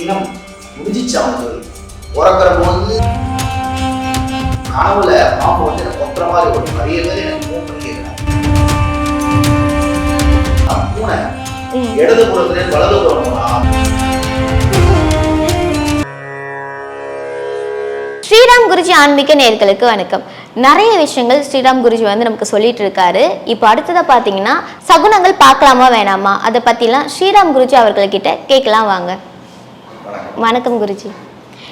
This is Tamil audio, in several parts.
இன்னும் முடிஞ்சிச்சு அவனுக்கு. பிறக்கிற போது கனவுல பாம்பு வந்து எனக்கு கொத்துற மாதிரி ஒரு நிறைய பேர் எனக்கு ஃபோன் பண்ணி கேட்குறாங்க பூனை. இடது புறத்துல வலது புறம் போனா. ஸ்ரீராம் குருஜி ஆன்மீக நேர்களுக்கு வணக்கம். நிறைய விஷயங்கள் ஸ்ரீராம் குருஜி வந்து நமக்கு சொல்லிட்டு இருக்காரு இப்போ அடுத்ததா பார்த்தீங்கன்னா சகுனங்கள் பார்க்கலாமா வேணாமா? அதை பற்றிலாம் ஸ்ரீராம் குருஜி அவர்கள்கிட்ட கேட்கலாம் வாங்க. வணக்கம் குருஜி.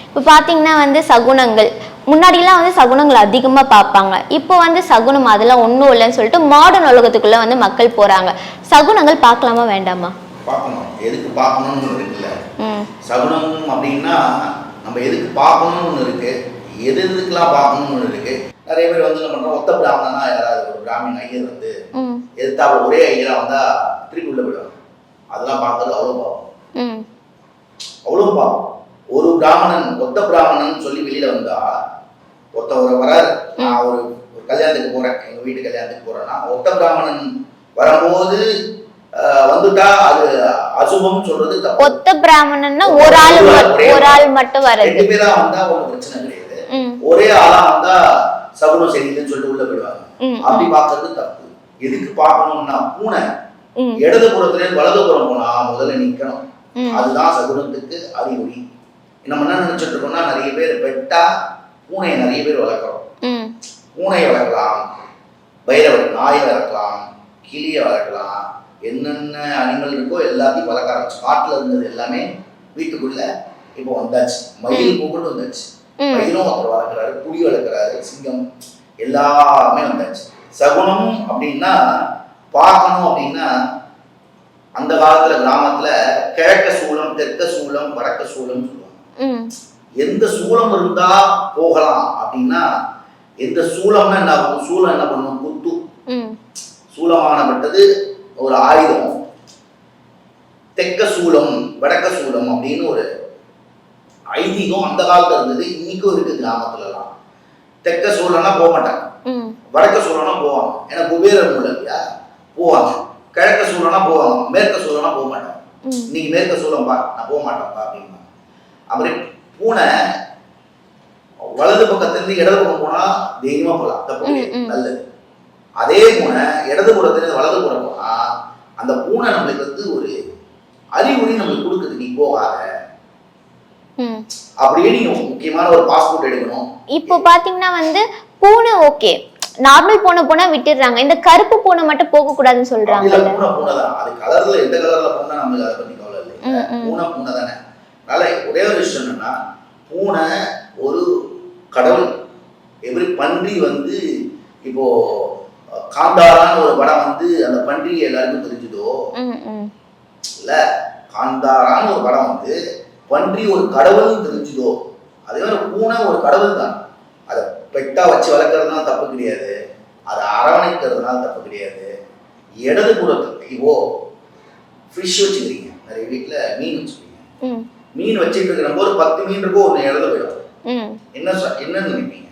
இப்போ பார்த்தீங்கன்னா வந்து சகுனங்கள். முன்னாடிலாம் வந்து சகுனங்கள் அதிகமாக பார்ப்பாங்க. இப்போ வந்து சகுனம் அதெல்லாம் ஒன்றும் இல்லைன்னு சொல்லிட்டு மாடர்ன் உலகத்துக்குள்ளே வந்து மக்கள் போகிறாங்க சகுனங்கள் பார்க்கலாமா வேண்டாமா? பார்க்கணும். எதுக்கு பார்க்கணும்னு இருக்குல்ல? சகுனம் அப்படின்னா நம்ம எதுக்கு பார்க்கணும்னு ஒன்று இருக்கு? எது எதுக்கெல்லாம் பார்க்கணும்னு ஒன்று இருக்கு? நிறைய பேர் வந்து என்ன பண்றோம் ஒத்த பிராமணனா யாராவது ஒரு பிராமின் ஐயர் வந்து எதிர்த்தாப்புல ஒரே ஐயரா வந்தா திருப்பி உள்ள போயிடுவாங்க. அதெல்லாம் பார்க்கறது அவ்வளோ அவ்வளோ பாவம் ஒரு பிராமணன் ஒத்த பிராமணன் சொல்லி வெளியில வந்தா ஒருத்தவர் வராரு. நான் ஒரு ஒரு கல்யாணத்துக்கு போறேன் எங்க வீட்டு கல்யாணத்துக்கு போறேன்னா ஒத்த பிராமணன் வரும்போது வந்துட்டா அது அசுபம் சொல்றது ஒத்த பிராமணன்னா ஒரு ஆள் ஒரு ஆள் மட்டும் வர்றது. ரெண்டு பேரா வந்தா ஒன்றும் பிரச்சனை கிடையாது. ஒரே ஆளா வந்தா சகுனம் சரியில்லைன்னு சொல்லிட்டு உள்ள போயிடுவாங்க. அப்படி பார்க்கறது தப்பு. எதுக்கு பார்க்கணும்னா பூனை. இடது புறத்துல வலது புறம் போனா முதல்ல நிக்கணும். அதுதான் சகுனத்துக்கு அறிகுறி. நம்ம என்ன நினைச்சிட்டு இருக்கோம்னா நிறைய பேர் பெட்டா பூனையை நிறைய பேர் வளர்க்குறோம். பூனையை வளர்க்கலாம் பைரவர் நாயை வளர்க்கலாம் கிளியை வளர்க்கலாம் என்னென்ன அனிமல் இருக்கோ எல்லாத்தையும் வளர்க்க ஆரம்பிச்சு காட்டுல இருந்தது எல்லாமே வீட்டுக்குள்ள இப்போ வந்தாச்சு. மயில் கூப்பிட்டு வந்தாச்சு. மயிலும் ஒருத்தர் வளர்க்குறாரு புலி வளர்க்குறாரு சிங்கம் எல்லாமே வந்தாச்சு. சகுனம் அப்படின்னா பார்க்கணும் அப்படின்னா அந்த காலத்துல கிராமத்துல கிழக்க சூளம் தெற்க சூளம் வடக்க சூளம் சொல்லுவாங்க. எந்த சூளம் இருந்தா போகலாம் அப்படின்னா எந்த சூளம்னா என்ன ஆகும்? சூளம் என்ன பண்ணும்? குத்து. ம். சூலமானப்பட்டது ஒரு ஆயுதம். தெற்க சூலம் வடக்க சூலம் அப்படின்னு ஒரு ஐதீகம் அந்த காலத்துல இருந்தது. இன்னைக்கும் இருக்கு கிராமத்துலலாம். தெற்க சூழல்னா போக மாட்டாங்க வடக்க சூழல்னா போவாங்க. ஏன்னா குபேரன் மூலம் இல்லையா போவாங்க. கிழக்க சூழல்னா போவாங்க மேற்க சூழல்னா போக மாட்டாங்க இன்னைக்கு மேற்க சூழம் பா நான் போக மாட்டேன்ப்பா அப்படின்னா. அப்படி பூனை வலது பக்கத்துலேருந்து இடது பக்கம் போனா தைரியமா போகலாம் கிடையாது. ம். நல்லது. அதே பூனை இடது புறத்துலேருந்து வலது புறம் போனா அந்த பூனை நம்மளுக்கு வந்து ஒரு அறிகுறி நம்மளுக்கு கொடுக்குது. நீ போகாத. அப்படியே நீங்க முக்கியமான ஒரு பாஸ்போர்ட் எடுக்கணும். இப்போ பாத்தீங்கன்னா வந்து பூனை ஓகே நார்மல் பூனை போனா விட்டுடுறாங்க. இந்த கருப்பு பூனை மட்டும் போக கூடாதுன்னு தான் அது கலர்ல எந்த கலர்ல பூனை நம்மளுக்கு அதை பத்தி கவலை இல்லை. பூனை பூனை தானே. அதனால ஒரே ஒரு விஷயம் என்னன்னா பூனை ஒரு கடவுள். எவ்ரி பன்றி வந்து இப்போ காந்தாரான்னு ஒரு படம் வந்து அந்த பன்றி எல்லாருக்கும் தெரிஞ்சுதோ? இல்ல காந்தாரான்னு ஒரு படம் வந்து பன்றி ஒரு கடவுள்னு தெரிஞ்சுதோ? அதே மாதிரி பூனை ஒரு கடவுள் தான் பெட்டா வச்சு வளர்க்கறதுனால தப்பு கிடையாது. அதை அரவணைக்கிறதுனால தப்பு கிடையாது. இடது புறத்துக்கு இப்போ ஃபிஷ் வச்சுக்கிறீங்க. நிறைய வீட்டில் மீன் வச்சுக்கிறீங்க. மீன் வச்சுட்டு இருக்கிற போது பத்து மீன் இருக்கும் ஒன்று இறந்து போயிடும். என்ன என்னன்னு நினைப்பீங்க?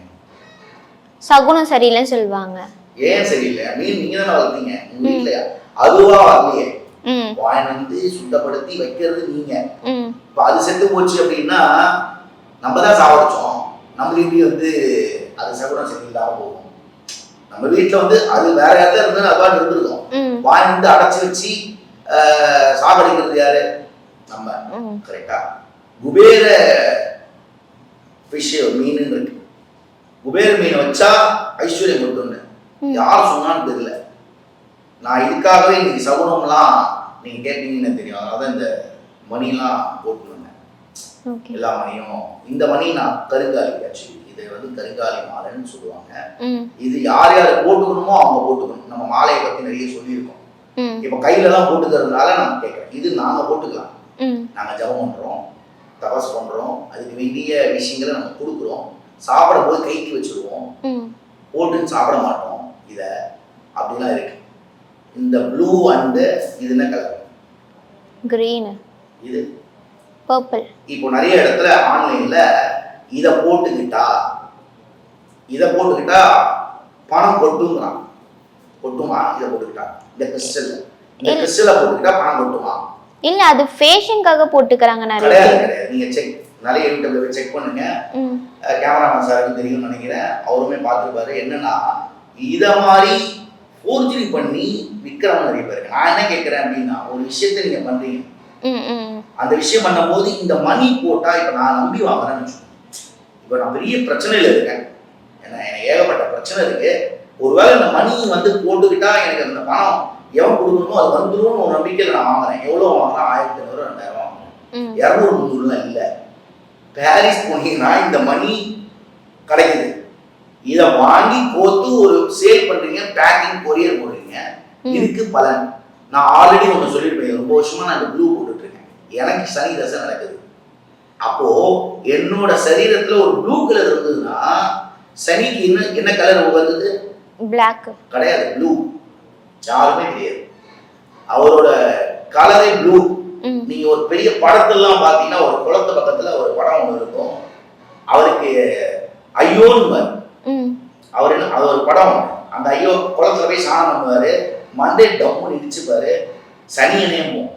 சகுனம் சரியில்லைன்னு சொல்லுவாங்க. ஏன் சரியில்லை? மீன் நீங்க தானே வளர்த்தீங்க. உங்க வீட்டுல அதுவா வரலையே. வாயின் வந்து சுத்தப்படுத்தி வைக்கிறது நீங்க. இப்போ அது செத்து போச்சு அப்படின்னா நம்ம தான் சாவடிச்சோம். நம்ம இப்படி வந்து அது சகுனம் சரியில்லாம போகும். நம்ம வீட்டில் வந்து அது வேற யார்தான் இருந்தாலும் அது பாட்டு இருந்திருக்கும். வந்து அடைச்சி வச்சு சாகடிக்கிறது யாரு? நம்ம. கரெக்டா குபேர ஃபிஷ் மீன் இருக்கு. குபேர மீனை வச்சா ஐஸ்வர்யம் ம். யார் சொன்னான்னு தெரியல. நான் இதுக்காகவே இன்னைக்கு சகுனம்லாம் நீங்க கேட்டீங்கன்னு தெரியும். அதனால தான் இந்த மணிலாம் போட்டு எல்லா மணியும் இந்த மணி நான் கருங்காலி ஆக்சுவலி இதை வந்து கருங்காலி மாலைன்னு சொல்லுவாங்க. இது யார் யார் போட்டுக்கணுமோ அவங்க போட்டுக்கணும். நம்ம மாலையை பத்தி நிறைய சொல்லியிருக்கோம். இப்போ கையில எல்லாம் போட்டுக்கிறதுனால நான் கேட்குறேன் இது நாங்க போட்டுக்கலாம். நாங்க ஜெபம் பண்றோம் தபஸ் பண்றோம் அதுக்கு வேண்டிய விஷயங்களை நம்ம கொடுக்குறோம். சாப்பிடும் போது கைக்கு வச்சிருவோம். ம். போட்டு சாப்பிட மாட்டோம். இத அப்படிலாம் இருக்கு. இந்த ப்ளூ அண்டு இது என்ன கலர் க்ரீனு இது பர்பிள் இப்போ நிறைய இடத்துல ஆன்லைன்ல இதை போட்டுக்கிட்டா இதை போட்டுக்கிட்டா பணம் கொட்டுங்கிறான். கொட்டுமா? இதை போட்டுக்கிட்டா. இந்த கிறிஸ்டல் இந்த. கிறிஸ்டலை போட்டுக்கிட்டா பணம் கொட்டுமா? இல்ல அது ஃபேஷனுக்காக போட்டுக்கறாங்க நிறைய நீங்க செக் நிறைய யூடியூப்ல செக் பண்ணுங்க. கேமராமேன் சாருக்கு தெரியும்னு நினைக்கிறேன். அவருமே பார்த்துருப்பாரு. என்னன்னா இத மாதிரி ஃபோர்ஜரி பண்ணி விற்கிறவங்க நிறைய பேர் இருக்கு. நான் என்ன கேட்கிறேன் அப்படின்னா ஒரு விஷயத்தை நீங்க பண்றீங்க. அந்த விஷயம் பண்ணும்போது இந்த மணி போட்டா இப்ப நான் நம்பி வாங்குறேன்னு. இப்ப நான் பெரிய பிரச்சனையில இருக்கேன். ஏன்னா எனக்கு ஏகப்பட்ட பிரச்சனை இருக்கு. ஒருவேளை இந்த மணி வந்து போட்டுக்கிட்டா எனக்கு அந்த பணம் எவன் கொடுக்கணுமோ அது வந்துரும்னு ஒரு நம்பிக்கையில நான் வாங்குறேன். எவ்வளவு வாங்குறேன் ஆயிரத்தி ஐநூறு ரெண்டாயிரம். வாங்குறேன் இரநூறு முந்நூறுலாம் இல்லை. பாரிஸ் போனீங்கன்னா இந்த மணி கிடைக்குது. இதை வாங்கி கோத்து ஒரு சேல் பண்றீங்க பேக்கிங் கொரியர் போடுறீங்க. இதுக்கு பலன். நான் ஆல்ரெடி ஒன்று சொல்லியிருப்பேன். ரொம்ப வருஷமா நான் இந்த ப்ளூ இருக்கேன் எனக்கு சனி தசை நடக்குது. அப்போ என்னோட சரீரத்துல ஒரு ப்ளூ கலர் இருந்ததுன்னா சனிக்கு என்ன என்ன கலர் உகந்தது பிளாக் கிடையாது ப்ளூ யாருமே தெரியாது அவரோட கலரே ப்ளூ நீங்க ஒரு பெரிய படத்தெல்லாம் பார்த்தீங்கன்னா ஒரு குளத்து பக்கத்துல ஒரு படம் ஒன்று இருக்கும். அவருக்கு ஐயோன்னு ம். அவர் அது ஒரு படம் ஒண்ணு. அந்த ஐயோ குளத்துல போய் ஸ்நானம் பண்ணுவாரு. மண்டே டம்முன்னு இடிச்சுப்பாரு. சனி இணையமும்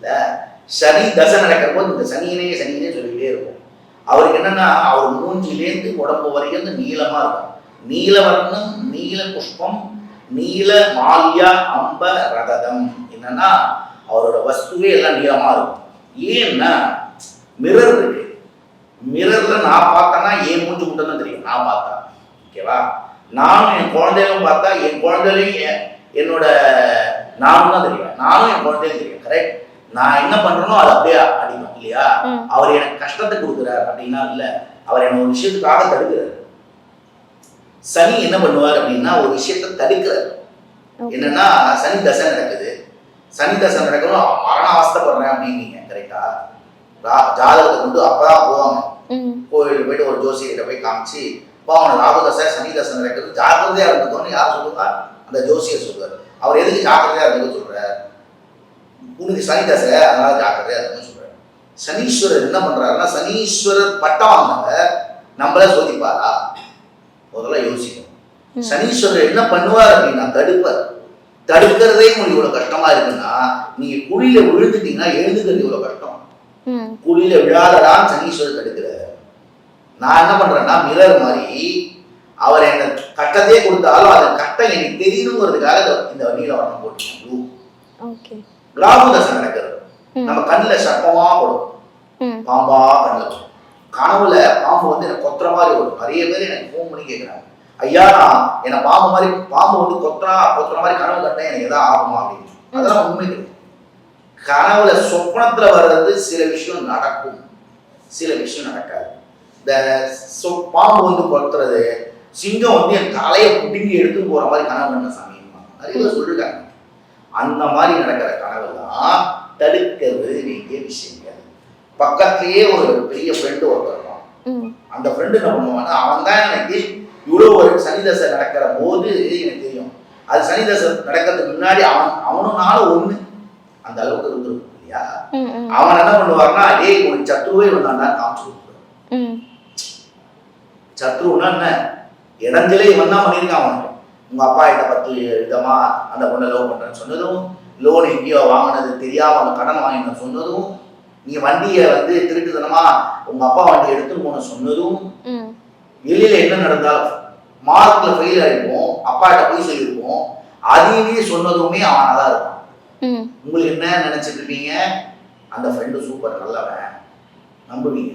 இல்லை சனி தசை நடக்கிற போது இந்த சனியனே சனியனே சொல்லிக்கிட்டே இருக்கும். அவருக்கு என்னன்னா அவர் மூஞ்சிலேருந்து உடம்பு வரைக்கும் நீளமா இருக்கும். நீலவர்ணம் நீல புஷ்பம் நீல மால்யா அம்ப ரததம் என்னன்னா அவரோட வஸ்துவே எல்லாம் நீளமா இருக்கும். ஏன்னா மிரர் இருக்கு. மிரர்ல நான் பார்த்தேன்னா என் மூஞ்சி மட்டும் தான் தெரியும். நான் பார்த்தா. ஓகேவா நானும் என் குழந்தைகளும் பார்த்தா என் குழந்தைகளையும் என்னோட நானும் தான் தெரியும். நானும் என் குழந்தையும் தெரியும். கரெக்ட் நான் என்ன பண்றேனோ அது அப்படியே அடிக்கும் இல்லையா? அவர் எனக்கு கஷ்டத்தை கொடுக்குறாரு அப்படின்னா இல்ல. அவர் என்ன ஒரு விஷயத்துக்காக தடுக்கிறார். சனி என்ன பண்ணுவார் அப்படின்னா ஒரு விஷயத்தை தடுக்கிறார். என்னன்னா சனி தசை நடக்குது. சனி தசை நடக்கணும் மரண அவஸ்தைப்படுறேன் அப்படின்னீங்க கரெக்டா ஜாதகத்தை கொண்டு அப்பதான் போவாங்க. கோயிலுக்கு போயிட்டு ஒரு ஜோசியர்கிட்ட போய் காமிச்சு அவனுக்கு ராகு தசை சனி தசை நடக்குது. ஜாக்கிரதையா இருந்துக்கோன்னு யார் சொல்லுவா? அந்த ஜோசியர் சொல்றாரு அவர் எதுக்கு ஜாக்கிரதையா இருந்துக்க சொல்றாரு? உனக்கு சனி தசை அதனால ஜாக்கிரதையா இருக்குன்னு சொல்றாரு சனீஸ்வரர் என்ன பண்றாருன்னா சனீஸ்வரர் பட்டம் வாங்கினவங்க நம்மள சோதிப்பாரா? முதல்ல யோசிக்கணும். சனீஸ்வரர் என்ன பண்ணுவார் அப்படின்னா தடுப்பார். தடுக்கிறதே உங்களுக்கு இவ்வளவு கஷ்டமா இருக்குன்னா நீங்க குழியில விழுந்துட்டீங்கன்னா எழுந்துக்கிறது இவ்வளவு கஷ்டம். குழியில விழாதடான்னு சனீஸ்வரர் தடுக்கிறார். நான் என்ன பண்றேன்னா மிரர் மாதிரி அவர் என்ன கட்டத்தையே கொடுத்தாலும் அது கட்டம் எனக்கு தெரியணுங்கிறதுக்காக இந்த- இந்த வண்டியில வரணும் கிராம தசை நடக்கிறது நம்ம கண்ணில் சட்டமா படும் பாம்பா கண்ணில். கனவுல பாம்பு வந்து எனக்கு கொத்துற மாதிரி வரும் நிறைய பேர் எனக்கு ஃபோன் பண்ணி கேட்குறாங்க ஐயா நான் என்னை பாம்பு மாதிரி பாம்பு வந்து கொத்துறா கொத்துற மாதிரி கனவு கண்டேன் எனக்கு எதாவது ஆகுமா? அப்படின்னு. அதெல்லாம் உண்மை கனவுல சொப்னத்துல வர்றது சில விஷயம் நடக்கும். சில விஷயம் நடக்காது. இந்த பாம்பு வந்து கொத்துறது சிங்கம் வந்து என் தலையை பிடுங்கி எடுத்து போற மாதிரி கனவு கண்ட சமயம் நிறைய பேர் சொல்லிருக்காங்க. அந்த மாதிரி நடக்கிற கனவு தான் தடுக்கிறது வேண்டிய விஷயங்கள். பக்கத்துலயே ஒரு பெரிய ஃப்ரெண்டு ஒருத்தர் அந்த ஃப்ரெண்டு என்ன பண்ணுவான்னா அவன் தான் எனக்கு இவ்வளோ ஒரு சனிதசை நடக்கிற போது எனக்கு தெரியும். அது சனிதசை நடக்கிறதுக்கு முன்னாடி அவன் அவனும் நானும் ஒண்ணு அந்த அளவுக்கு இருந்திருக்கும் இல்லையா? அவன் என்ன பண்ணுவார்னா டேய் உனக்கு சத்ருவே வந்தான்டா காமிச்சு சத்ருன்னா என்ன? இடைஞ்சலே இவன் தான் பண்ணியிருக்கான் அவனுக்கு. உங்க அப்பா கிட்ட பத்து விதமா அந்த பொண்ணை லவ் பண்றேன்னு சொன்னதும் லோன் எங்கேயோ வாங்கினது தெரியாம அவன் கடன் வாங்கின சொன்னதும் நீ வண்டியை வந்து திருட்டுத்தனமா உங்க அப்பா வண்டி எடுத்துன்னு போன சொன்னதும் வெளியில என்ன நடந்தாலும் மார்க்ல ஃபெயில் ஆயிருப்போம் அப்பாட்ட போய் சொல்லியிருப்போம் அதையுமே சொன்னதுமே அவனாக தான் இருப்பான். உங்களுக்கு என்ன நினைச்சிட்டு இருப்பீங்க அந்த ஃப்ரெண்டு சூப்பர் நல்லவன். நம்புவீங்க.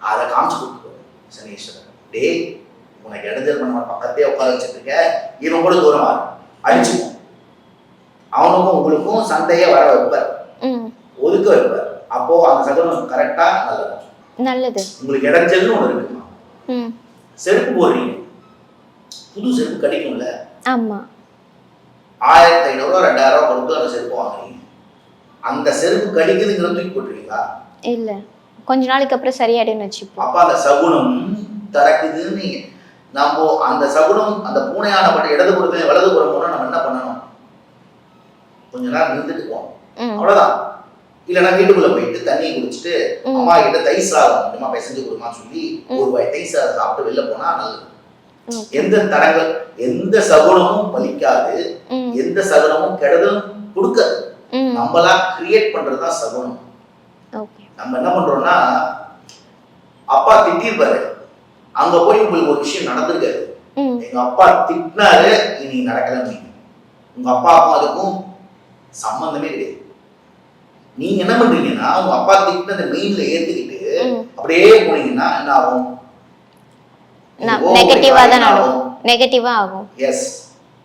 அதை காமிச்சு கொடுத்துருவாரு சனீஸ்வரன் டேய் உனக்கு இடைஞ்சல் பண்ண பக்கத்தே உட்கார வச்சுட்டு இருக்க. இவன் கூட தூரமா இரு. அடிச்சுப்போம் அவனுக்கும் உங்களுக்கும் சண்டையே வர வைப்பார். ஒதுக்க வைப்பார். அப்போ அந்த சகனம் கரெக்டா நல்லது. நல்லது. உங்களுக்கு இடைஞ்சல்னு ஒன்று இருக்குமா செருப்பு போடுறீங்க. புது செருப்பு கிடைக்கும்ல ஆமா. ஆயிரத்தி ஐநூறுரூவா ரெண்டாயிரம் ரூபா கொடுத்து அந்த செருப்பு வாங்குறீங்க. அந்த செருப்பு கடிக்குதுங்கிற தூக்கி போட்டுருக்கீங்களா இல்ல. கொஞ்ச நாளைக்கு அப்புறம் சரியாயிடுன்னு வச்சுப்போம். அப்ப அந்த சகுனம் திறக்குதுன்னு நம்ம அந்த சகுனம் அந்த பூனையான பட்ட இடது புறத்துல வலது புறம் போனா நம்ம என்ன பண்ணணும்? கொஞ்ச நேரம் நின்றுட்டு போகணும். ம். அவ்வளவுதான். இல்லைன்னா வீட்டுக்குள்ள போயிட்டு தண்ணியை குடிச்சிட்டு. அம்மா கிட்ட தயிர் சாதம் கொஞ்சமா பிசைஞ்சு கொடுமா சொல்லி ஒரு வாய் தயிர் சாதம் சாப்பிட்டு வெளில போனா நல்லது. எந்த தடங்கள் எந்த சகுனமும் பலிக்காது. எந்த சகுனமும் கெடுதலும் கொடுக்காது. நம்மளா கிரியேட் பண்றது தான் சகுனம் நம்ம என்ன பண்றோம்னா அப்பா திட்டிருப்பாரு. அங்க போய் உங்களுக்கு ஒரு விஷயம் நடந்திருக்காரு ம். எங்க அப்பா திட்டினாரு இனி நடக்கலன்னு உங்க அப்பாவுக்கும் அதுக்கும் சம்பந்தமே கிடையாது. நீங்க என்ன பண்றீங்கன்னா உங்க அப்பா திட்டினதை மெயின்ல ஏத்துக்கிட்டு அப்படியே போனீங்கன்னா என்ன ஆகும்? நெகட்டிவா தான் நடக்கும். நெகட்டிவா ஆகும். எஸ்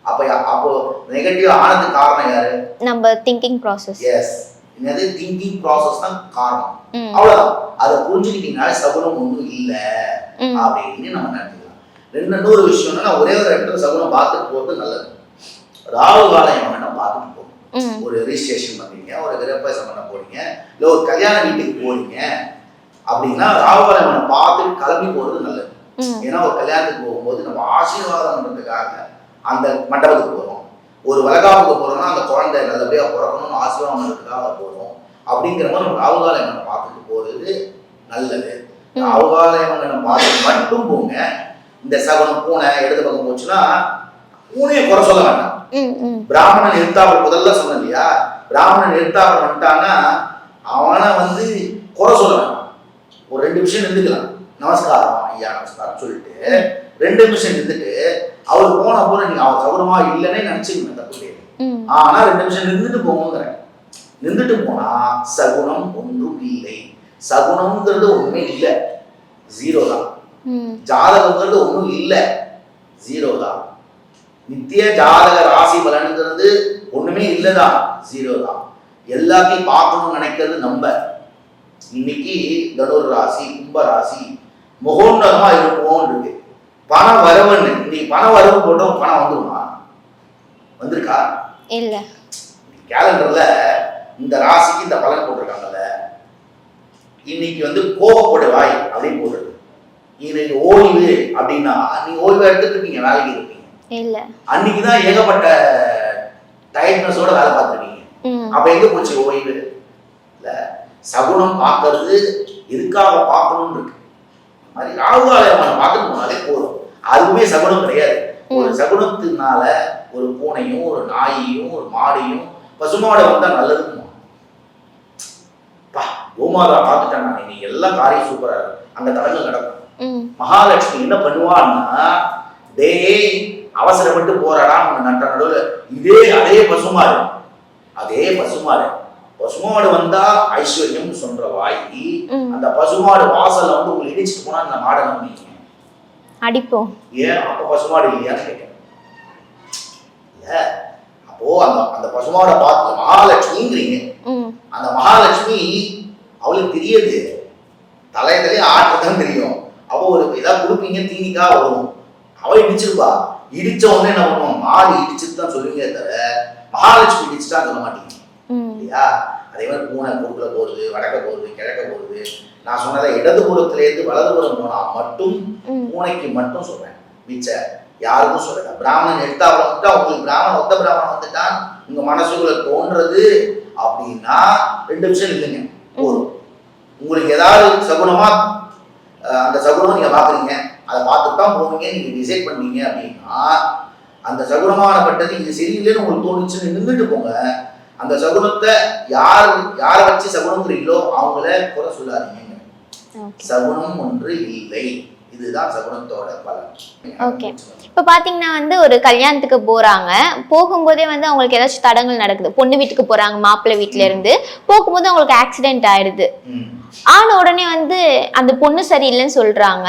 அப்ப அப்போ நெகட்டிவ் ஆனதுக்கு காரணம் யாரு? நம்ம திங்கிங் ப்ராசஸ் எஸ் என்னது? திங்கிங் ப்ராசஸ் தான் காரணம். அவ்வளவுதான். அதை புரிஞ்சுக்கிட்டீங்கன்னா சகுனம் ஒண்ணும் இல்ல. அப்படின்னு நம்ம நினைச்சுக்கலாம். ரெண்டு இன்னொரு விஷயம்னா நான் ஒரே ஒரு இடத்துல சகுனம் பார்த்துட்டு போறது நல்லது. ராகு காலம் வேணா பார்த்துட்டு போகும். ஒரு ரிஜிஸ்ட்ரேஷன் பண்றீங்க ஒரு கிரகப்பிரவேசம் பண்ண போறீங்க இல்ல ஒரு கல்யாண வீட்டுக்கு போறீங்க அப்படின்னா ராகு காலம் பார்த்துட்டு கிளம்பி போறது நல்லது. ஏன்னா ஒரு கல்யாணத்துக்கு போகும்போது நம்ம ஆசீர்வாதம் பண்றதுக்காக அந்த மண்டபத்துக்கு போறோம். ஒரு வளகாப்புக்கு போறோம்னா அந்த குழந்தை நல்லபடியா பிறக்கணும்னு ஆசீர்வாதம் பண்றதுக்காக போறோம் அப்படிங்கிற மாதிரி நம்ம ராகுகால எண்ணம் பார்த்துட்டு போறது நல்லது. ராகுகால எண்ணம் பார்த்து மட்டும் போங்க. இந்த சகுனம் பூனை இடது பக்கம் போச்சுன்னா பூனையை குறை சொல்ல வேண்டாம். பிராமணன் நிறுத்தாமல் முதல்ல சொன்னேன் இல்லையா? பிராமணன் நிறுத்தாமல் வந்துட்டான்னா அவனை வந்து குறை சொல்ல வேண்டாம். ஒரு ரெண்டு நிமிஷம் நின்றுக்கலாம் நமஸ்காரம் ஐயா நமஸ்காரம் சொல்லிட்டு ரெண்டு நிமிஷம் நின்றுட்டு அவர் போன போற நீங்க அவர் சகுனமா இல்லைன்னே நினைச்சுக்கணும் தப்பு கிடையாது ஆனா ரெண்டு நிமிஷம் நின்றுட்டு போங்கிறேன் நின்றுட்டு போனா சகுனம் ஒன்றும் இல்லை. சகுனம்ங்கிறது ஒண்ணுமே இல்லை. ஜீரோ தான். ம். ஜாதகங்கிறது ஒன்றும் இல்லை. ஜீரோ தான். நித்திய ஜாதக ராசி பலனுங்கிறது ஒண்ணுமே இல்லைதான். ஜீரோ தான். எல்லாத்தையும் பார்க்கணும்னு நினைக்கிறது நம்ம. இன்னைக்கு தனுர் ராசி கும்ப ராசி முகோன்னதமா இருப்போம் இருக்கு. பண வரவுன்னு. இன்னைக்கு பண வரவு போட்டோம் பணம் வந்துருமா? வந்திருக்கா? இல்ல. கேலண்டர்ல இந்த ராசிக்கு இந்த பலன் போட்டிருக்காங்கல்ல. இன்னைக்கு வந்து கோபப்படு வாய் அப்படின்னு போட்டுருக்கு. இன்னைக்கு ஓய்வு அப்படின்னா நீங்க ஓய்வு எடுத்துட்டு இருப்பீங்க வேலைக்கு இருப்பீங்க இல்ல. அன்னைக்கு தான் ஏகப்பட்ட டயர்ட்னஸோட வேலை பார்த்துருக்கீங்க. அப்ப எங்க போச்சு ஓய்வு? இல்ல சகுனம் பார்க்கறது எதுக்காக பார்க்கணும்னு இருக்கு. மாதிரி ராகுகாலயமான பார்த்துட்டு போனாலே போதும். அதுவுமே சகுனம் கிடையாது. ஒரு சகுனத்தினால ஒரு பூனையும் ஒரு நாயையும் ஒரு மாடையும் பசுமாடை வந்தா நல்லதுமா பா கோமாதா பார்த்துட்டேன் நான். எல்லாம் காரியம் சூப்பரா அங்க தடங்கள் நடக்கும். மகாலட்சுமி என்ன பண்ணுவான்னா டேய் அவசரப்பட்டு போறாடா அவன் நட்ட நடுவுல. இதே அதே பசுமாடு அதே பசுமாடு பசுமாடு வந்தா ஐஸ்வர்யம் சொல்ற வாயி அந்த பசுமாடு வாசல்ல வந்து உங்களை இடிச்சுட்டு போனா அந்த மாடை நம்பிங்க அடிப்போம். ஏன்? அப்ப பசுமாடு இல்லையான்னு இல்ல அப்போ அந்த அந்த பசுமாடை பார்த்து மகாலட்சுமிங்கிறீங்க. அந்த மகாலட்சுமி அவளுக்கு தெரியாது. தலையத்திலே ஆட்டுதான் தெரியும். அவ ஒரு ஏதாவது கொடுப்பீங்க தீனிக்கா வரும். அவ இடிச்சிருப்பா. இடிச்ச உடனே என்ன பண்ணுவோம் மாடு இடிச்சுட்டு தான் சொல்லுவீங்க தவிர மகாலட்சுமி இடிச்சுட்டா சொல்ல மாட்டீங்க. இல்லையா? அதே மாதிரி பூனை குறுக்குல போகுது வடக்க போகுது கிழக்க போகுது. நான் சொன்னதை இடதுபுறத்திலேருந்து வலதுபுறம் போனா மட்டும் பூனைக்கு மட்டும் சொல்றேன். மிச்ச யாருக்கும் சொல்லல. பிராமணன் எடுத்தாப்புல வந்துட்டா உங்களுக்கு பிராமணன் ஒத்த பிராமணன் வந்துட்டான். உங்க மனசுக்குள்ள தோன்றது அப்படின்னா ரெண்டு நிமிஷம் இல்லைங்க போதும் உங்களுக்கு ஏதாவது சகுனமா அந்த சகுனம் நீங்க பாக்குறீங்க. அதை பார்த்துட்டு தான் போவீங்க. நீங்க டிசைட் பண்ணீங்க அப்படின்னா அந்த சகுனமானப்பட்டது இது சரியில்லைன்னு உங்களுக்கு தோணுச்சுன்னு நின்றுட்டு போங்க. அந்த சகுனத்தை யார் யாரை வச்சு சகுனங்கிறீங்களோ அவங்கள குறை சொல்லாதீங்க. ஓகே. சகுனம் ஒன்று இல்லை. இதுதான் சகுனத்தோட பலன். Okay. இப்போ பார்த்தீங்கன்னா வந்து ஒரு கல்யாணத்துக்கு போறாங்க. போகும்போதே வந்து அவங்களுக்கு ஏதாச்சும் தடங்கள் நடக்குது. பொண்ணு வீட்டுக்கு போறாங்க மாப்பிள்ளை வீட்ல இருந்து போகும்போது அவங்களுக்கு ஆக்சிடென்ட் ஆயிடுது. ஆன உடனே வந்து அந்த பொண்ணு சரியில்லைன்னு சொல்றாங்க.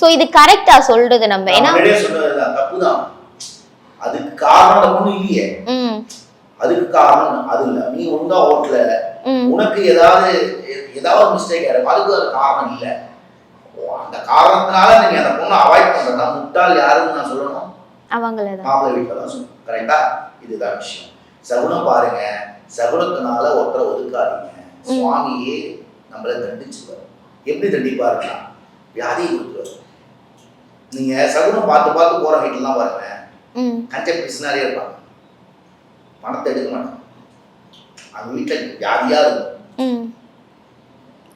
சோ இது கரெக்டா சொல்றது நம்ம. ஏன்னா அதுக்கு காரணம் இல்லையே. ம். அதுக்கு காரணம் அது இல்ல. நீ ஒழுங்கா ஓட்டல. உனக்கு ஏதாவது ஏதாவது மிஸ்டேக் ஆயிடும். அதுக்கு அது காரணம் இல்ல. அந்த காரணத்தினால நீங்க அந்த பொண்ணை அவாய்ட் பண்றதா? முட்டாள் யாருன்னு நான் சொல்லணும்? அவங்களதான் மாப்பிள்ளை வீட்டில் தான் சொல்லணும். கரெக்டா இதுதான் விஷயம். சகுனம் பாருங்க. சகுனத்தினால ஒருத்தரை ஒதுக்காதீங்க. சுவாமியே நம்மளை தண்டிச்சுப்பாரு. எப்படி தண்டிப்பாருன்னா வியாதியை கொடுத்துருவாரு. நீங்க சகுனம் பார்த்து பார்த்து போற வீட்டுலாம் பாருங்க. கஞ்ச பிசினாரியா இருப்பாங்க. பணத்தை எடுக்க மாட்டாங்க அவங்க வீட்டுல வியாதியா இருக்கும்.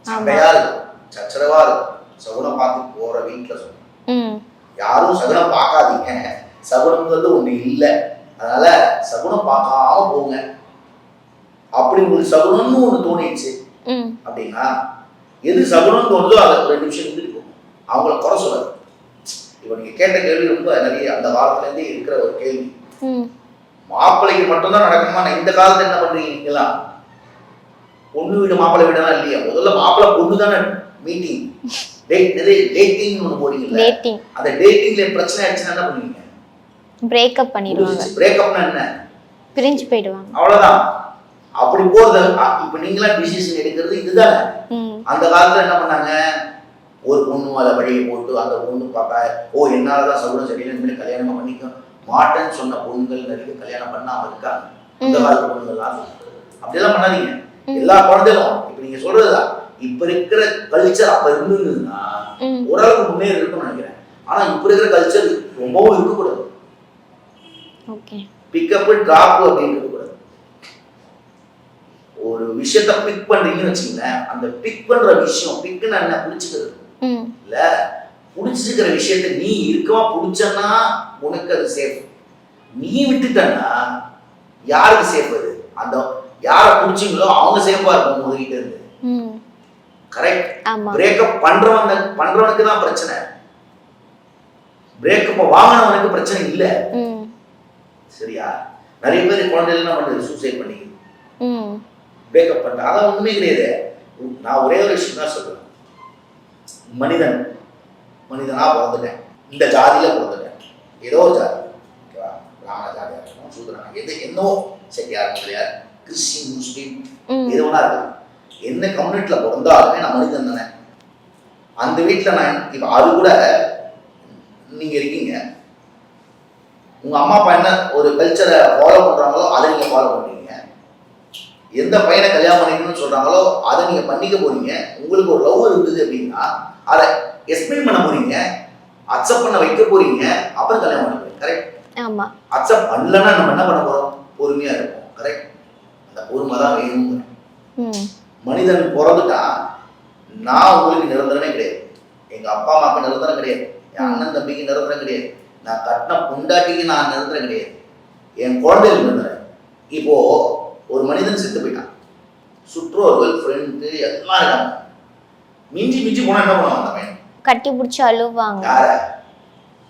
சண்டையா இருக்கும். சச்சரவா இருக்கும். சகுனம் பார்த்து போற வீட்டுல சொல்றேன். ம். யாரும் சகுனம் பார்க்காதீங்க. சகுனம்ங்கிறது ஒண்ணு இல்லை. அதனால சகுனம் பார்க்காம போங்க. அப்படி உங்களுக்கு சகுனம்னு ஒன்று தோணிடுச்சு. அப்படின்னா எது சகுனம் தோணுதோ அதை ஒரு ரெண்டு நிமிஷம் இருந்துட்டு போகும் அவங்கள குறை சொல்லாது இப்போ நீங்கள் கேட்ட கேள்வி ரொம்ப நிறைய அந்த காலத்துலேருந்தே இருக்கிற ஒரு கேள்வி. மாப்பிள்ளைக்கு மட்டும்தான் நடக்குமா நான் இந்த காலத்துல என்ன பண்றீங்க நீங்களாம் பொண்ணு வீடு மாப்பிள்ளை வீடெல்லாம் இல்லையா? முதல்ல மாப்பிள்ளை பொண்ணு தானே மீட்டிங் டேட் டேட்டிங் ஒன்று போறீங்கல்ல அந்த டேட்டிங்ல பிரச்சனை ஆயிடுச்சுன்னா என்ன பண்ணுவீங்க? பிரேக்கப் பண்ணிடுவாங்க. பிரேக்கப்னா என்ன? பிரிஞ்சு போயிடுவாங்க. அவ்வளவுதான். அப்படி போறது இப்ப நீங்களா டிசிஷன் எடுக்கிறது இதுதானே. அந்த காலத்துல என்ன பண்ணாங்க? ஒரு பொண்ணு அதை வழியை போட்டு அந்த பொண்ணு பார்த்தா ஓ என்னாலதான் சகுனம் சரியில்லை கல்யாணமா பண்ணிக்க மாட்டேன்னு சொன்ன பொண்ணுகள் நிறைய கல்யாணம் பண்ணாம இருக்காங்க அந்த ம். காலத்து பொண்ணுங்கள்லாம் அப்படியெல்லாம் பண்ணாதீங்க. எல்லா குழந்தைகளும் இப்ப நீங்க சொல்றதுதான். இப்ப இருக்கிற கல்ச்சர் அப்ப இருந்ததுன்னா ஓரளவுக்கு முன்னேறி இருக்கும்னு நினைக்கிறேன். ஆனா இப்ப இருக்கிற கல்ச்சர் ரொம்பவும் இருக்கக்கூடாது. பிக்கப் டிராப் அப்படின்னு இருக்கக்கூடாது. ஒரு விஷயத்த பிக் பண்றீங்கன்னு வச்சுங்களேன் அந்த பிக் பண்ற விஷயம் பிக்குன்னு என்ன பிடிச்சிக்கிறது ம். இல்ல பிடிச்சிருக்கிற விஷயத்த நீ இருக்கவா பிடிச்சன்னா உனக்கு அது சேஃப் நீ விட்டுட்டன்னா யாருக்கு சேஃப் அது? அந்த யாரை பிடிச்சிங்களோ அவங்க சேஃபா இருக்கும் உங்ககிட்ட இருந்து கரெக்ட் பிரேக்கப் பண்றவன் பண்றவனுக்கு தான் பிரச்சனை. பிரேக்கப் வாங்கினவனுக்கு பிரச்சனை இல்லை. சரியா? நிறைய பேர் குழந்தைகள் பண்ணுது சூசைட் ம். பிரேக்கப் பண்ணிட்டு அதான் ஒண்ணுமே கிடையாது. நான் ஒரே ஒரு விஷயம் தான் சொல்லுவேன் மனிதன் மனிதனா பிறந்துட்டேன். இந்த ஜாதியில பிறந்துட்டேன். ஏதோ ஒரு ஜாதி. ஓகேவா? பிராமண ஜாதியா இருக்கணும் சூத்திரனா எது என்னோ செட்டியார் முதலியார் கிறிஸ்டின் முஸ்லீம் எது வேணா இருக்கலாம் என்ன கம்யூனிட்டியில் பிறந்தாலுமே நான் மனிதன் தானே. அந்த வீட்டில் நான் இப்போ அது கூட நீங்கள் இருக்கீங்க. உங்கள் அம்மா அப்பா என்ன ஒரு கல்ச்சரை ஃபாலோ பண்ணுறாங்களோ அதை நீங்கள் ஃபாலோ பண்ணுறீங்க எந்த பையனை கல்யாணம் பண்ணிக்கணும்னு சொல்கிறாங்களோ அதை நீங்கள் பண்ணிக்க போறீங்க. உங்களுக்கு ஒரு லவ் இருந்தது அப்படின்னா அதை எக்ஸ்பிளைன் பண்ண போறீங்க அக்செப்ட் பண்ண வைக்க போறீங்க அப்புறம் கல்யாணம் பண்ண போறீங்க. கரெக்ட் ஆமா. அக்செப்ட் பண்ணலன்னா நம்ம என்ன பண்ண போகிறோம் பொறுமையாக இருப்போம். கரெக்ட் அந்த பொறுமை தான் வேணுங்கிற ம். மனிதன் பிறந்துட்டான் நான் உங்களுக்கு நிரந்தரமே கிடையாது. எங்க அப்பா அம்மாவுக்கு நிரந்தரம் கிடையாது. என் அண்ணன் தம்பிக்கு நிரந்தரம் கிடையாது. நான் கட்டின பொண்டாட்டிக்கு நான் நிரந்தரம் கிடையாது. என் குழந்தைகள் நிரந்தரம் இப்போ ஒரு மனிதன் செத்து போயிட்டான். சுற்றோர்கள் ஃப்ரெண்டு எல்லாம் இருக்காங்க மிஞ்சி மிஞ்சி போனா என்ன பண்ணுவான் அந்த பையன்? கட்டி பிடிச்சி அழுவாங்க. யார?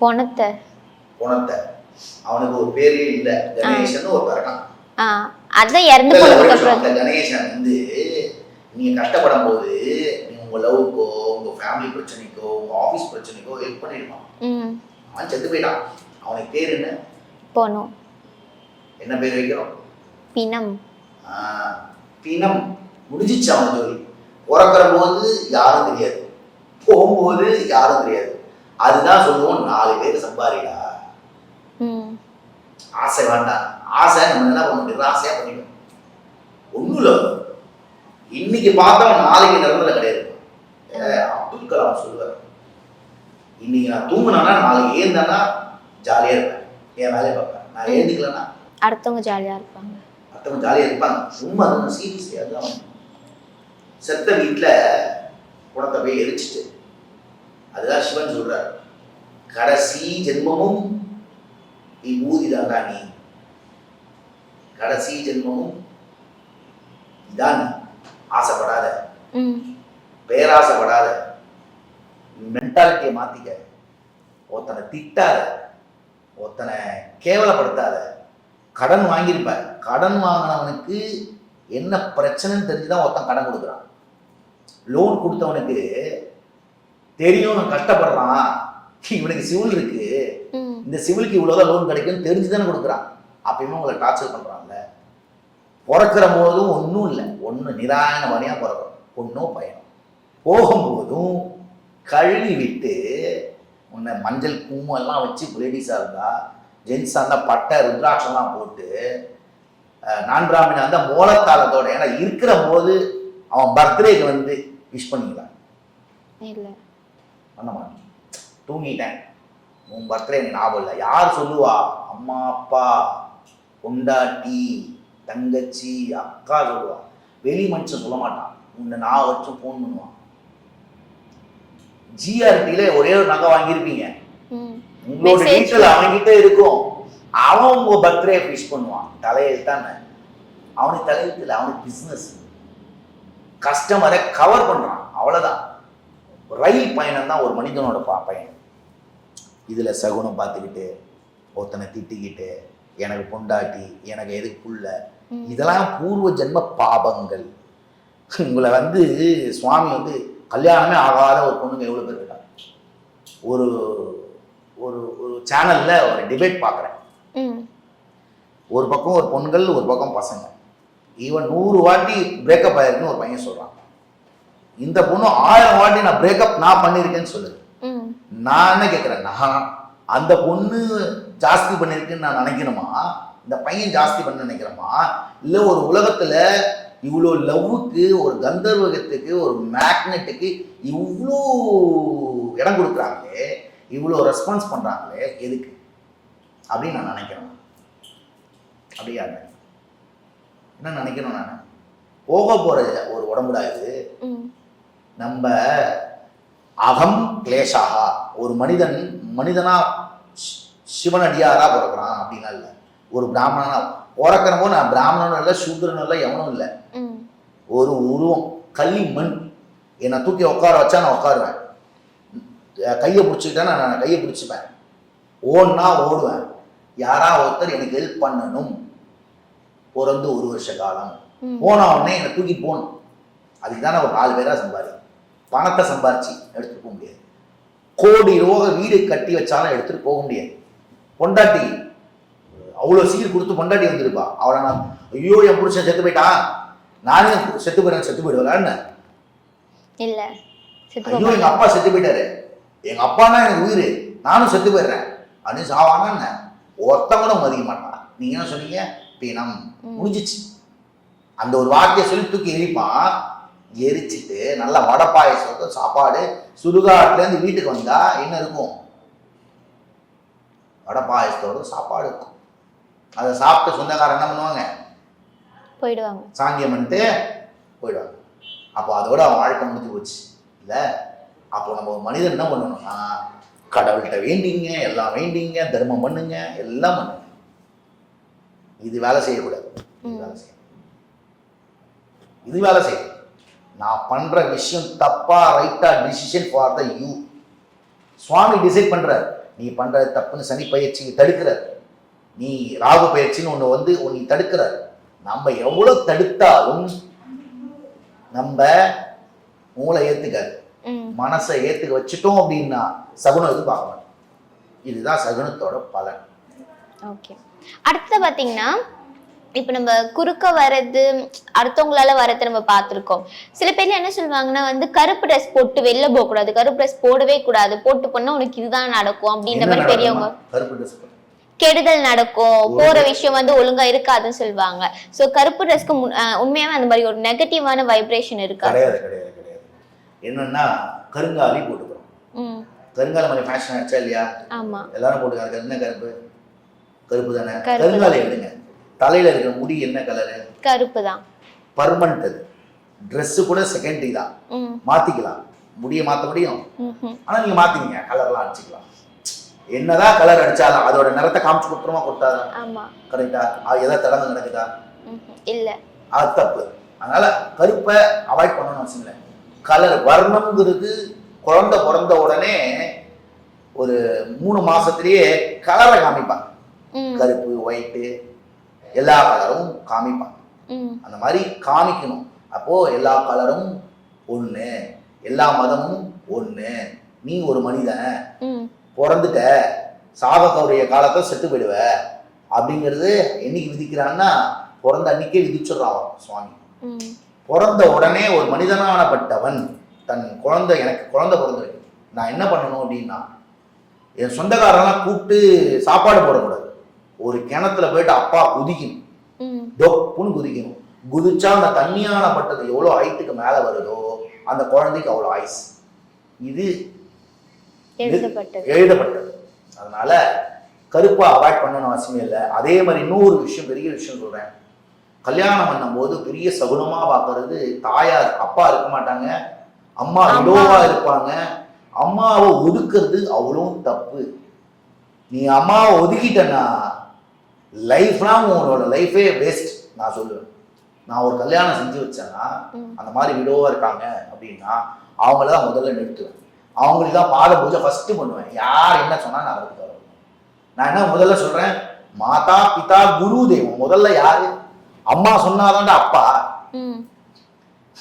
பொணத்தை. குணத்தை அவனுக்கு ஒரு பேரே இல்லை. கணேசன் ஒரு பிறக்கான் ஆ அதான் இறந்து போனதுக்கு. அப்புறம். அந்த கணேசன் வந்து நீங்க கஷ்டப்படும் போது நீங்க உங்க லவ்க்கோ உங்க ஃபேமிலி பிரச்சனைக்கோ உங்க ஆபீஸ் பிரச்சனைக்கோ ஹெல்ப் பண்ணிருப்பான். ம். அவன் செத்து போயிட்டான். அவனுக்கு பேர் என்ன? போனோம் என்ன பேர் வைக்கிறோம்? பிணம். பிணம். முடிஞ்சிச்சு அவன் ஜோலி பிறக்கிற போது யாரும் தெரியாது. போகும்போது யாரும் தெரியாது. அதுதான் சொல்லுவோம் நாலு பேர் சம்பாரிடா. ம். ஆசை வேண்டாம். ஆசை நம்ம என்ன பண்ண முடியும்? ஆசையா பண்ணிக்கணும். ஒண்ணும் இல்லை. இன்னைக்கு பார்த்தவன் நாளைக்கு நிரந்தரம் கிடையாது. அப்துல் கலாம் சொல்லுவார். இன்னைக்கு நான் தூங்குனேன்னா நாளைக்கு ஏந்தேன்னா ஜாலியா இருப்பேன். என் வேலையை பார்ப்பேன். நான் ஏந்துக்கலன்னா? அடுத்தவங்க ஜாலியா இருப்பாங்க. மற்றவங்க ஜாலியா இருப்பாங்க சும்மா அதுவும் சீரியஸ் அதுதான் செத்த வீட்டுல குணத்தை போய் எரிச்சிட்டு. அதுதான் சிவன் சொல்றார். கடைசி ஜென்மமும் விபூதி தான்டா நீ. கடைசி ஜென்மமும் இதான் நீ. ஆசைப்படாத. பேராசைப்படாத. மென்டாலிட்டியை மாத்திக்க. ஒருத்தனை திட்டாத. ஒருத்தனை கேவலப்படுத்தாத. கடன் வாங்கியிருப்ப கடன் வாங்கினவனுக்கு என்ன பிரச்சனைன்னு தெரிஞ்சுதான் ஒருத்தன் கடன் கொடுக்குறான். லோன் கொடுத்தவனுக்கு தெரியும் இவன் கஷ்டப்படுறான். இவனுக்கு சிவில் இருக்கு. இந்த சிவிலுக்கு இவ்வளோதான் லோன் கிடைக்கும்னு தெரிஞ்சு தானே கொடுக்குறான் அப்பயுமே உங்களை டார்ச்சர் பண்ணுறான்ல பிறக்கிற போதும் ஒன்றும் இல்லை. ஒன்று நிராயண மணியாக பிறக்கும். பொண்ணோ பையனோ. போகும்போதும் கழுவி விட்டு உன்னை மஞ்சள் குங்குமம் எல்லாம் வச்சு லேடிஸாக இருந்தா ஜென்ஸாக இருந்தால் பட்டை ருத்ராட்சம்லாம் போட்டு அஹ், நான் பிராமணா இருந்தால் மோளத்தாளத்தோட ஏன்னா இருக்கிற போது அவன் பர்த்டேக்கு வந்து விஷ் பண்ணிக்கலாம் தூங்கிட்டேன். உன் பர்த்டே எனக்கு ஞாபகம் இல்லை. யார் சொல்லுவா? அம்மா அப்பா பொண்டாட்டி தங்கச்சி அக்கா சொல்லுவா. வெளி மனுஷன் சொல்ல மாட்டான். உன்னை நான் வச்சு ஃபோன் பண்ணுவான். ஜிஆர்டியில ஒரே ஒரு நகை வாங்கியிருப்பீங்க. உங்களோட. டீட்டெயில் அவன்கிட்ட இருக்கும். அவன் உங்க பர்த்டே விஷ் பண்ணுவான். தலையெழுத்தான அவனுக்கு தலையெழுத்துல அவனுக்கு பிஸ்னஸ் கஸ்டமரை கவர் பண்றான். அவ்வளவுதான். ரயில் பயணம் தான் ஒரு மனிதனோட பா- பயணம். இதுல சகுனம் பார்த்துக்கிட்டு ஒருத்தனை திட்டிக்கிட்டு எனக்கு பொண்டாட்டி எனக்கு எதுக்கு புள்ள. இதெல்லாம் பூர்வ ஜென்ம பாபங்கள். உங்களை வந்து சுவாமி வந்து கல்யாணமே ஆகாத ஒரு பொண்ணுங்க எவ்வளோ பேர் இருக்காங்க. ஒரு ஒரு ஒரு சேனலில் ஒரு டிபேட் பார்க்குறேன் ஒரு பக்கம் ஒரு பொண்ணுங்கள் ஒரு பக்கம் பசங்க. ஈவன் நூறு வாட்டி பிரேக்கப் ஆயிருக்குன்னு ஒரு பையன் சொல்கிறான் இந்த பொண்ணு ஆயிரம் வாட்டி நான் பிரேக்கப் நான் பண்ணியிருக்கேன்னு சொல்லுது நான் என்ன கேட்குறேன் நான் அந்த பொண்ணு ஜாஸ்தி பண்ணியிருக்குன்னு நான் நினைக்கணுமா? இந்த பையன் ஜாஸ்தி பண்ண நினைக்கிறோமா? இல்லை ஒரு உலகத்தில் இவ்வளோ லவ்வுக்கு ஒரு கந்தர்வகத்துக்கு ஒரு மேக்னெட்டுக்கு இவ்வளோ இடம் கொடுக்குறாங்களே இவ்வளோ ரெஸ்பான்ஸ் பண்ணுறாங்களே எதுக்கு? அப்படின்னு நான் நினைக்கிறேன் அப்படியா? என்ன நினைக்கிறேன் நான்? போக போகிற ஒரு உடம்புடா இது? நம்ம அகம் கிளேஷாகா. ஒரு மனிதன் மனிதனா சி- சிவனடியாரா பிறக்கிறான் அப்படின்னா இல்லை. ஒரு பிராமணனா பிறக்கிறப்போ நான் பிராமணனும் இல்லை சூத்திரனும் இல்லை எவனும் இல்லை. ஒரு உருவம் கள்ளி மண். என்னை தூக்கி உட்கார வச்சா நான் உட்காருவேன். கையை பிடிச்சிக்கிட்டா நான் கையை பிடிச்சிப்பேன். ஓடுனா ஓடுவேன். யாரா ஒருத்தர் எனக்கு ஹெல்ப் பண்ணணும். பிறந்து ஒரு வருஷ காலம். போன உடனே என்னை தூக்கி போகணும். அதுக்கு தானே ஒரு நாலு பேரா சம்பாதி. பணத்தை சம்பாரிச்சு எடுத்துட்டு போக முடியாது. கோடி ரூபா வீடு கட்டி வச்சாலும் எடுத்துட்டு போக முடியாது. பொண்டாட்டி அவ்வளோ சீர் கொடுத்து பொண்டாட்டி வந்திருப்பா. அவளை நான் ஐயோ என் புருஷன் செத்து போயிட்டான் நானே செத்து போயிடுறேன் செத்து போயிடுவேன். இல்ல. செத்து ஐயோ போக எங்க அப்பா செத்து போயிட்டாரு. எங்க அப்பான்னா எனக்கு உயிர். நானும் செத்து போயிடுறேன். அப்படின்னு சாவாங்க என்ன? ஒருத்தன் கூட மதிக்க மாட்டான். நீங்க என்ன சொன்னீங்க? பிணம். முடிஞ்சிச்சு. அந்த ஒரு வார்த்தையை சொல்லி தூக்கி எரிப்பான். எரிச்சிட்டு நல்லா வடை பாயசத்தை சாப்பாடு சுடுகாட்டுலேருந்து வீட்டுக்கு வந்தா என்ன இருக்கும்? வடை பாயசத்தோட சாப்பாடு இருக்கும். அதை சாப்பிட்டு சொந்தக்காரன் என்ன பண்ணுவாங்க? போயிடுவாங்க. சாங்கியம் பண்ணிட்டு போயிடுவாங்க. அப்போ அதோட அவன் வாழ்க்கை முடிஞ்சு போச்சு. இல்லை? அப்போ நம்ம ஒரு மனிதன் என்ன பண்ணணும்னா கடவுள்கிட்ட வேண்டிங்க எல்லாம் வேண்டிங்க தர்மம் பண்ணுங்க எல்லாம் பண்ணுங்க. இது வேலை செய்யக்கூடாது. இது. வேலை செய்யும் இது வேலை செய்யும் நான் பண்ற விஷயம் தப்பா ரைட்டா decision for the you Swami decide பண்றார். நீ பண்றது தப்புன்னு சனி பயிற்சி தடுக்கிறார். நீ ராகு பயிற்சின்னு ஒன்று வந்து நீ தடுக்கிறார். நம்ம எவ்வளவு தடுத்தாலும் நம்ம மூளை ஏத்துக்காது. ம் மனசை ஏத்துக்க வச்சுட்டோம் அப்படின்னா சகுனம் எதுவும் பார்க்க மாட்டோம். இதுதான் சகுனத்தோட பலன். ஓகே. அடுத்து பாத்தீங்கன்னா இப்ப நம்ம குறுக்க வர்றது அடுத்தவங்களால வர்றது நம்ம பார்த்திருக்கோம். சில பேர்ல என்ன சொல்லுவாங்கன்னா வந்து கருப்பு ட்ரெஸ் போட்டு வெளில போக கூடாது கருப்பு ட்ரெஸ் போடவே கூடாது. போட்டு பண்ணா உனக்கு இதுதான் நடக்கும் அப்படின்ற மாதிரி பெரியவங்க. கெடுதல் நடக்கும். போற விஷயம் வந்து ஒழுங்கா இருக்காதுன்னு சொல்லுவாங்க. சோ கருப்பு ட்ரெஸ்க்கு உண்மையாவே அந்த மாதிரி ஒரு நெகட்டிவான வைப்ரேஷன் இருக்கா? என்னன்னா கருங்காலி போட்டுக்கிறோம். ம். கருங்காலி மாதிரி ஃபேஷன் ஆச்சா இல்லையா? எல்லாரும் போட்டுக்காங்க என்ன கருப்பு? கருப்பு தானே. கருங்காலி எடுங்க. தலையில இருக்கிற முடி என்ன கலரு கருப்பு தான். பர்மனண்ட் அது. Dress கூட செகண்டரி தான். மாத்திக்கலாம். முடியை மாத்த முடியும். ஆனா நீங்க மாத்திக்கங்க. கலர்லாம் அடிச்சுக்கலாம். என்னதான் கலர் அடிச்சாலும் அதோட நிறத்தை காமிச்சு கொடுத்துருமா கொடுத்தாதா ஆமா. கரெக்டா அது எதாவது தடங்க நடக்குதா. இல்ல. அது தப்பு. அதனால கருப்பை அவாய்ட் பண்ணணும்னு இல்லை. கலர் வர்ணம்ங்கிறது குழந்தை பிறந்த உடனே ஒரு மூணு மாசத்திலேயே கலரை காமிப்பாங்க. கருப்பு ஒயிட்டு எல்லா கலரும் காமிப்பாங்க. அந்த மாதிரி காமிக்கணும். அப்போ எல்லா கலரும் ஒண்ணு எல்லா மதமும் ஒண்ணு. நீ ஒரு மனிதன். பிறந்துட்ட சாகக்கவுடைய காலத்தை செத்து போயிடுவ. அப்படிங்கிறது என்னைக்கு விதிக்கிறான்னா பிறந்த அன்னைக்கே விதிச்சிடுறான் சுவாமி. பிறந்த உடனே ஒரு மனிதனானப்பட்டவன் தன் குழந்தை எனக்கு குழந்தை பிறந்திருக்கு. நான் என்ன பண்ணணும் அப்படின்னா என் சொந்தக்காரெல்லாம் கூப்பிட்டு சாப்பாடு போடக்கூடாது. ஒரு கிணத்துல போயிட்டு அப்பா குதிக்கணும். டொப்புன்னு குதிக்கணும். குதிச்சா அந்த தண்ணியானப்பட்டது எவ்வளோ ஹைட்டுக்கு மேலே வருதோ அந்த குழந்தைக்கு அவ்வளோ ஆயுஸ் இது எழுதப்பட்டது. எழுதப்பட்டது. அதனால கருப்பை அவாய்ட் பண்ணணும்னு அவசியம் இல்லை. அதே மாதிரி இன்னொரு விஷயம் பெரிய விஷயம் சொல்றேன். கல்யாணம் பண்ணும்போது பெரிய சகுனமா பார்க்கறது தாயார் அப்பா இருக்க மாட்டாங்க. அம்மா. விடோவா இருப்பாங்க. அம்மாவை ஒதுக்குறது அவ்வளோ தப்பு. நீ அம்மாவை ஒதுக்கிட்டனா லைஃப்லாம் உன்னோட லைஃபே வேஸ்ட் நான் சொல்லுவேன். நான் ஒரு கல்யாணம் செஞ்சு வச்சேன்னா. அந்த மாதிரி விடோவா இருக்காங்க அப்படின்னா அவங்கள தான் முதல்ல நிறுத்துவேன். அவங்களுக்கு தான் பாத பூஜை ஃபர்ஸ்ட் பண்ணுவேன். யார் என்ன சொன்னா நான் அதுக்கு நான் என்ன முதல்ல சொல்றேன்? மாதா பிதா குரு தெய்வம். முதல்ல யாரு? அம்மா சொன்னாதான்டா அப்பா.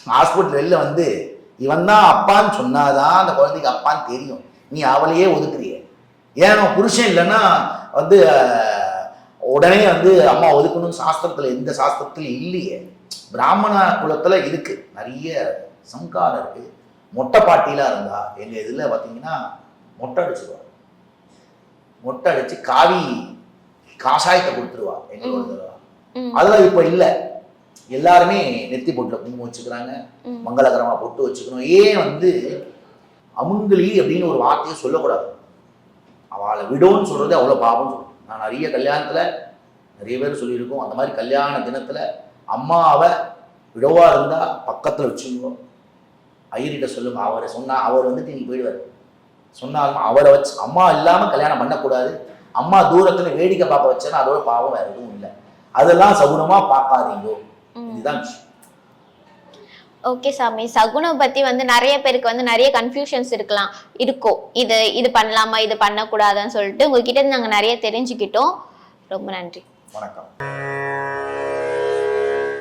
ஹாஸ்பிட்டல் வெளில வந்து இவன் தான் அப்பான்னு சொன்னாதான் அந்த குழந்தைக்கு அப்பான்னு தெரியும். நீ அவளையே ஒதுக்குறிய. ஏன் புருஷன் இல்லைன்னா வந்து உடனே வந்து அம்மா ஒதுக்கணும் சாஸ்திரத்துல எந்த சாஸ்திரத்துல இல்லையே. பிராமண குலத்துல இருக்கு. நிறைய சம்காரம் இருக்கு. மொட்டை பாட்டிலாம் இருந்தா எங்க இதுல பாத்தீங்கன்னா மொட்டை அடிச்சிருவா மொட்டை அடிச்சு காவி காஷாயத்தை கொடுத்துருவா. எங்களோட. ம் அதெல்லாம் இப்ப இல்ல. எல்லாருமே நெத்தி பொட்டுல குங்குமம் வச்சுக்கிறாங்க. மங்களகரமா பொட்டு வச்சுக்கணும். ஏன் வந்து அமுங்கலி அப்படின்னு ஒரு வார்த்தையை சொல்லக்கூடாது. அவளை விடோன்னு சொல்றது அவ்வளவு பாவம் சொல்லும் நான் நிறைய கல்யாணத்துல நிறைய பேர் சொல்லியிருக்கோம். அந்த மாதிரி கல்யாண தினத்துல அம்மாவை விடவா இருந்தா பக்கத்துல வச்சுக்கோ ஐயர்கிட்ட சொல்லுங்க. அவரை சொன்னா அவர் வந்துட்டு நீ போயிடுவார். சொன்னாலும் அவரை வச்சு அம்மா இல்லாம கல்யாணம் பண்ணக்கூடாது. அம்மா தூரத்துல வேடிக்கை பார்க்க வச்சேன்னா அதோட பாவம் வேற எதுவும் இல்லை. அதெல்லாம் சகுனமா பார்க்காதீங்கோ. இதுதான் விஷயம். ஓகே சாமி. சகுனம் பத்தி வந்து நிறைய பேருக்கு வந்து நிறைய கன்ஃபியூஷன்ஸ் இருக்கலாம். இருக்கும் இது இது பண்ணலாமா இது பண்ணக்கூடாதான்னு சொல்லிட்டு உங்ககிட்ட இருந்து நாங்க நிறைய தெரிஞ்சுக்கிட்டோம். ரொம்ப நன்றி. வணக்கம்.